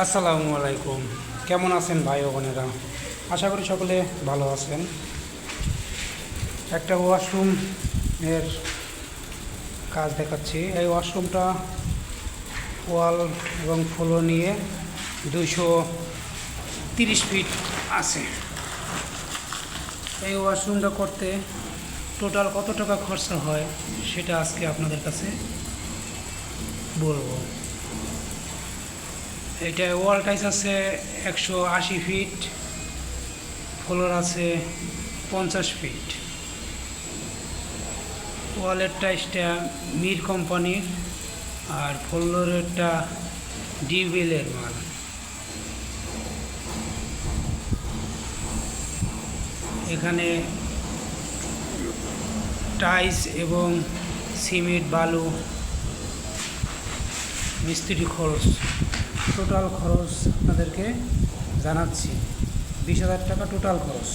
আসসালামু আলাইকুম। কেমন আছেন ভাই বোনেরা? আশা করি সকলে ভালো আছেন। একটা ওয়াশরুম এর কাজ দেখাচ্ছি। এই ওয়াশরুমটা ওয়াল এবং ফ্লো নিয়ে দুইশো তিরিশ ফিট আছে। এই ওয়াশরুমটা করতে টোটাল কত টাকা খরচা হয় সেটা আজকে আপনাদের কাছে বলব। এটা ওয়াল টাইস আছে একশো আশি ফিট ফ্লোর আছে পঞ্চাশ ফিট ওয়ালের টাইসটা মির কোম্পানির, আর ফ্লোরেরটা ডিবিলের মাল। এখানে টাইস এবং সিমেন্ট, বালু, মিস্ত্রি খরচ। টোটাল খরচ আপনাদেরকে জানাচ্ছি। বিশ হাজার টাকা টোটাল খরচ।